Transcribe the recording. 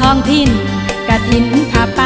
ทองทินกระทินผับ